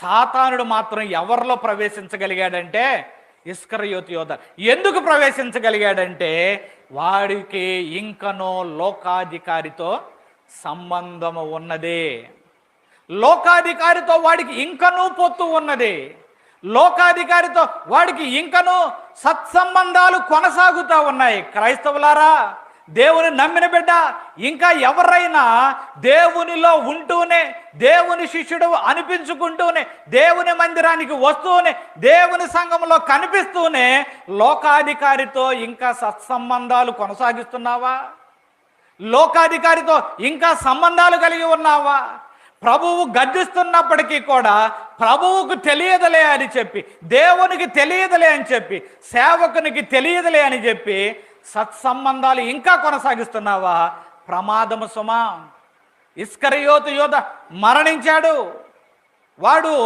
సాతానుడు మాత్రం ఎవరిలో ప్రవేశించగలిగాడంటే ఇస్కరయోతి యోధ. ఎందుకు ప్రవేశించగలిగాడంటే వాడికి ఇంకనో లోకాధికారితో సంబంధము ఉన్నది. లోకాధికారితో వాడికి ఇంకనూ పొత్తు ఉన్నది. లోకాధికారితో వాడికి ఇంకనూ సత్సంబంధాలు కొనసాగుతూ ఉన్నాయి. క్రైస్తవులారా దేవుని నమ్మిన బిడ్డ ఇంకా ఎవరైనా దేవునిలో ఉంటూనే దేవుని శిష్యుడు అనిపించుకుంటూనే దేవుని మందిరానికి వస్తూనే దేవుని సంఘంలో కనిపిస్తూనే లోకాధికారితో ఇంకా సత్సంబంధాలు కొనసాగిస్తున్నావా? లోకాధికారితో ఇంకా సంబంధాలు కలిగి ఉన్నావా? ప్రభువు గద్దిస్తున్నప్పటికీ కూడా ప్రభువుకు తెలియదులే అని చెప్పి దేవునికి తెలియదులే అని చెప్పి సేవకునికి తెలియదులే అని చెప్పి సత్సంబంధాలు ఇంకా కొనసాగిస్తున్నావా? ప్రమాదము సుమా. ఇస్కరియోతు యోధ మరణించాడు. వాడు